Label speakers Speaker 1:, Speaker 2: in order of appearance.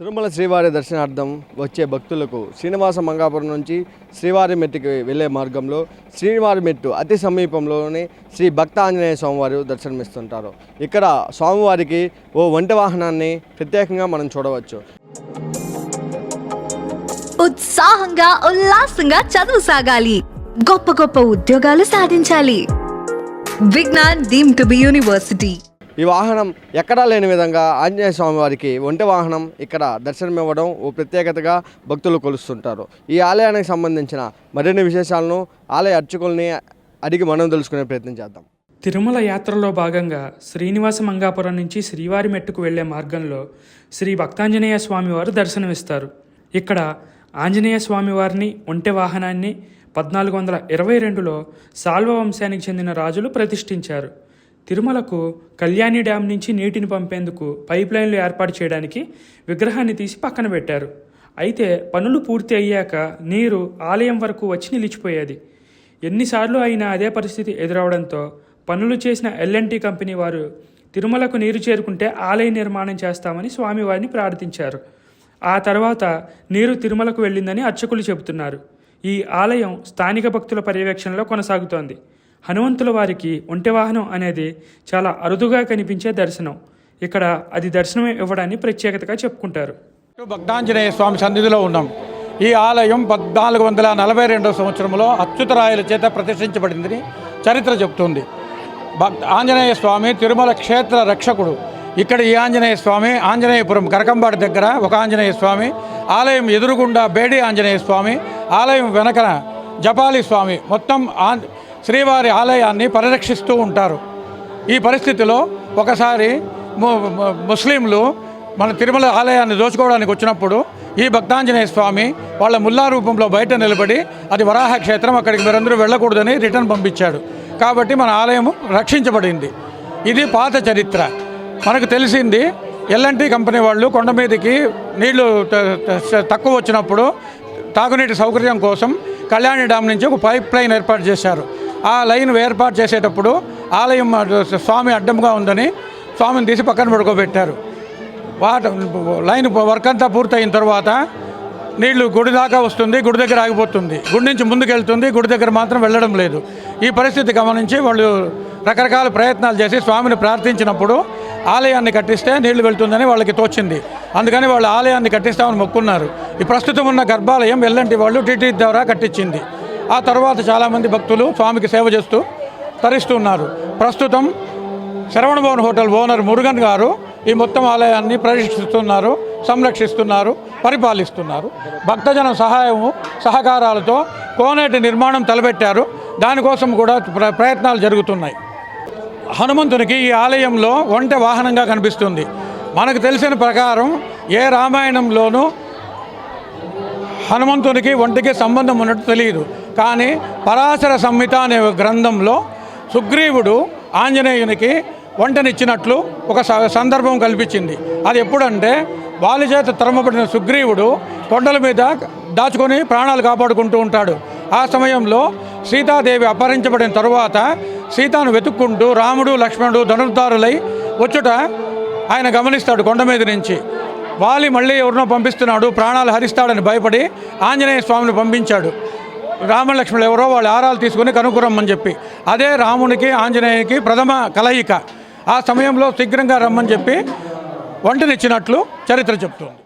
Speaker 1: తిరుమల శ్రీవారి దర్శనార్థం వచ్చే భక్తులకు శ్రీనివాస మంగాపురం నుంచి శ్రీవారి మెట్టుకి వెళ్ళే మార్గంలో శ్రీవారి మెట్టు అతి సమీపంలోనే శ్రీ భక్త ఆంజనేయ స్వామివారు దర్శనమిస్తుంటారు. ఇక్కడ స్వామివారికి ఓ వంట వాహనాన్ని ప్రత్యేకంగా మనం చూడవచ్చు.
Speaker 2: ఉత్సాహంగా ఉల్లాసంగా చదువు సాగాలి. గొప్ప గొప్ప ఉద్యోగాలు సాధించాలి. Vignan deem to be university.
Speaker 1: ఈ వాహనం ఎక్కడా లేని విధంగా ఆంజనేయ స్వామి వారికి ఒంటి వాహనం ఇక్కడ దర్శనమివ్వడం ఓ ప్రత్యేకతగా భక్తులు కొలుస్తుంటారు. ఈ ఆలయానికి సంబంధించిన మరిన్ని విశేషాలను ఆలయ అర్చకుల్ని అడిగి మనం తెలుసుకునే ప్రయత్నం చేద్దాం.
Speaker 3: తిరుమల యాత్రలో భాగంగా శ్రీనివాస మంగాపురం నుంచి శ్రీవారి మెట్టుకు వెళ్ళే మార్గంలో శ్రీ భక్తాంజనేయ స్వామివారు దర్శనమిస్తారు. ఇక్కడ ఆంజనేయ స్వామివారిని ఒంటె వాహనాన్ని పద్నాలుగు వందల ఇరవై రెండులో సాల్వ వంశానికి చెందిన రాజులు ప్రతిష్ఠించారు. తిరుమలకు కళ్యాణి డ్యాం నుంచి నీటిని పంపేందుకు పైప్ లైన్లు ఏర్పాటు చేయడానికి విగ్రహాన్ని తీసి పక్కన పెట్టారు. అయితే పనులు పూర్తి అయ్యాక నీరు ఆలయం వరకు వచ్చి నిలిచిపోయేది. ఎన్నిసార్లు అయినా అదే పరిస్థితి ఎదురవడంతో పనులు చేసిన ఎల్ఎన్టీ కంపెనీ వారు తిరుమలకు నీరు చేరుకుంటే ఆలయ నిర్మాణం చేస్తామని స్వామివారిని ప్రార్థించారు. ఆ తర్వాత నీరు తిరుమలకు వెళ్ళిందని అర్చకులు చెబుతున్నారు. ఈ ఆలయం స్థానిక భక్తుల పర్యవేక్షణలో కొనసాగుతోంది. హనుమంతుల వారికి ఒంటె వాహనం అనేది చాలా అరుదుగా కనిపించే దర్శనం. ఇక్కడ అది దర్శనం ఇవ్వడాన్ని ప్రత్యేకతగా చెప్పుకుంటారు.
Speaker 4: భక్తాంజనేయ స్వామి సన్నిధిలో ఉన్నాం. ఈ ఆలయం పద్నాలుగు వందల నలభై రెండవ సంవత్సరంలో అచ్యుతరాయల చేత ప్రతిష్ఠించబడిందని చరిత్ర చెబుతుంది. భక్ ఆంజనేయ స్వామి తిరుమల క్షేత్ర రక్షకుడు. ఇక్కడ ఈ ఆంజనేయ స్వామి ఆంజనేయపురం కరకంబాడి దగ్గర ఒక ఆంజనేయ స్వామి ఆలయం ఎదురుగుండా బేడి ఆంజనేయ స్వామి ఆలయం వెనకన జపాలి స్వామి. మొత్తం ఆం శ్రీవారి ఆలయాన్ని పరిరక్షిస్తూ ఉంటారు. ఈ పరిస్థితిలో ఒకసారి ము- ముస్లింలు మన తిరుమల ఆలయాన్ని దోచుకోవడానికి వచ్చినప్పుడు ఈ భక్తాంజనేయ స్వామి వాళ్ళ ముల్లా రూపంలో బయట నిలబడి అది వరాహ క్షేత్రం అక్కడికి మీరందరూ వెళ్ళకూడదని రిటర్న్ పంపించాడు. కాబట్టి మన ఆలయం రక్షించబడింది. ఇది పాత చరిత్ర. మనకు తెలిసింది ఎల్ఎన్టీ కంపెనీ వాళ్ళు కొండ మీదకి నీళ్ళు తక్కువ వచ్చినప్పుడు తాగునీటి సౌకర్యం కోసం కళ్యాణి డ్యామ్ నుంచి ఒక పైప్ లైన్ ఏర్పాటు చేశారు. ఆ లైన్ ఏర్పాటు చేసేటప్పుడు ఆలయం స్వామి అడ్డంగా ఉందని స్వామిని తీసి పక్కన పడుకోబెట్టారు. వాట లైన్ వర్క్ అంతా పూర్తయిన తర్వాత నీళ్ళు గుడి దాకా వస్తుంది గుడి దగ్గర ఆగిపోతుంది. గుడి నుంచి ముందుకెళ్తుంది గుడి దగ్గర మాత్రం వెళ్ళడం లేదు. ఈ పరిస్థితి గమనించి వాళ్ళు రకరకాల ప్రయత్నాలు చేసి స్వామిని ప్రార్థించినప్పుడు ఆలయాన్ని కట్టిస్తే నీళ్ళు వెళ్తుందని వాళ్ళకి తోచింది. అందుకని వాళ్ళు ఆలయాన్ని కట్టిస్తామని మొక్కున్నారు. ఈ ప్రస్తుతం ఉన్న గర్భాలయం ఎల్లంటి వాళ్ళు టీటీ ద్వారా కట్టించింది. ఆ తర్వాత చాలామంది భక్తులు స్వామికి సేవ చేస్తూ తరిస్తున్నారు. ప్రస్తుతం శరవణభవన్ హోటల్ ఓనర్ మురుగన్ గారు ఈ మొత్తం ఆలయాన్ని ప్రదర్శిస్తున్నారు సంరక్షిస్తున్నారు పరిపాలిస్తున్నారు. భక్తజన సహాయము సహకారాలతో కోనేటి నిర్మాణం తలపెట్టారు. దానికోసం కూడా ప్ర- ప్రయత్నాలు జరుగుతున్నాయి. హనుమంతునికి ఈ ఆలయంలో ఒంటె వాహనంగా కనిపిస్తుంది. మనకు తెలిసిన ప్రకారం ఏ రామాయణంలోనూ హనుమంతునికి ఒంటికి సంబంధం ఉన్నట్టు తెలియదు. కానీ పరాశర సంహిత అనే గ్రంథంలో సుగ్రీవుడు ఆంజనేయునికి వంటనిచ్చినట్లు ఒక స- సందర్భం కల్పించింది. అది ఎప్పుడంటే వాలి చేత తరమబడిన సుగ్రీవుడు కొండల మీద దాచుకొని ప్రాణాలు కాపాడుకుంటూ ఉంటాడు. ఆ సమయంలో సీతాదేవి అపహరించబడిన తరువాత సీతాను వెతుక్కుంటూ రాముడు లక్ష్మణుడు ధనుర్ధారులై వచ్చుట ఆయన గమనిస్తాడు కొండ మీద నుంచి. వాలి మళ్ళీ ఎవరినో పంపిస్తున్నాడు ప్రాణాలు హరిస్తాడని భయపడి ఆంజనేయ స్వామిని పంపించాడు. రామలక్ష్మణులు ఎవరో వాళ్ళు ఆరాలు తీసుకుని కనుక్కురమ్మని చెప్పి. అదే రామునికి ఆంజనేయునికి ప్రథమ కలయిక. ఆ సమయంలో శీఘ్రంగా రమ్మని చెప్పి వంటనిచ్చినట్లు చరిత్ర చెప్తుంది.